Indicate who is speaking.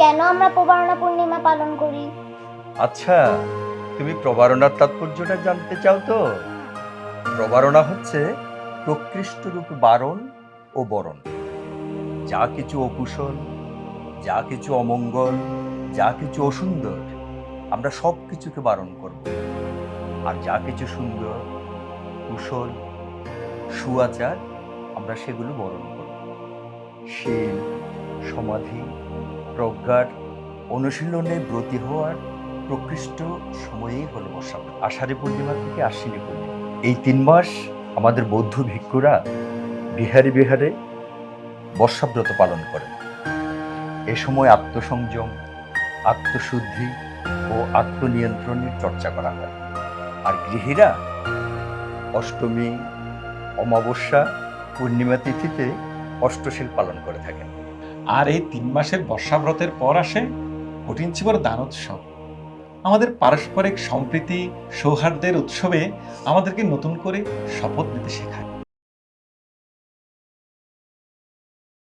Speaker 1: কেন আমরা প্রবারণা পূর্ণিমা পালন করি?
Speaker 2: আচ্ছা তুমি প্রবারণার তাৎপর্যটা জানতে চাও তো? প্রবারণা হচ্ছে প্রকৃষ্ট রূপ বারণ ও বরণ। যা কিছু অকুশল, যা কিছু অমঙ্গল, যা কিছু অসুন্দর, আমরা সব কিছুকে বারণ করব। আর যা কিছু সুন্দর, কুশল, সুআচার, আমরা সেগুলো বরণ করব। শীল, সমাধি প্রজ্ঞার অনুশীলনে ব্রতী হওয়ার প্রকৃষ্ট সময়েই হল বর্ষা আষাঢ়ী পূর্ণিমা থেকে আশ্বিনী পূর্ণিমা। এই তিন মাস আমাদের বৌদ্ধ ভিক্ষুরা বিহারে বিহারে বর্ষাব্রত পালন করেন। এ সময় আত্মসংযম, আত্মশুদ্ধি ও আত্মনিয়ন্ত্রণের চর্চা করা হয়। আর গৃহীরা অষ্টমী, অমাবস্যা, পূর্ণিমা তিথিতে অষ্টশীল পালন করে থাকেন।
Speaker 3: আর এই তিন মাসের বর্ষাব্রতের পর আসে কঠিন চিবর দান উৎসব আমাদের পারস্পরিক সম্প্রীতি, সৌহার্দ্যের উৎসবে আমাদেরকে নতুন করে শপথ নিতে শেখায়।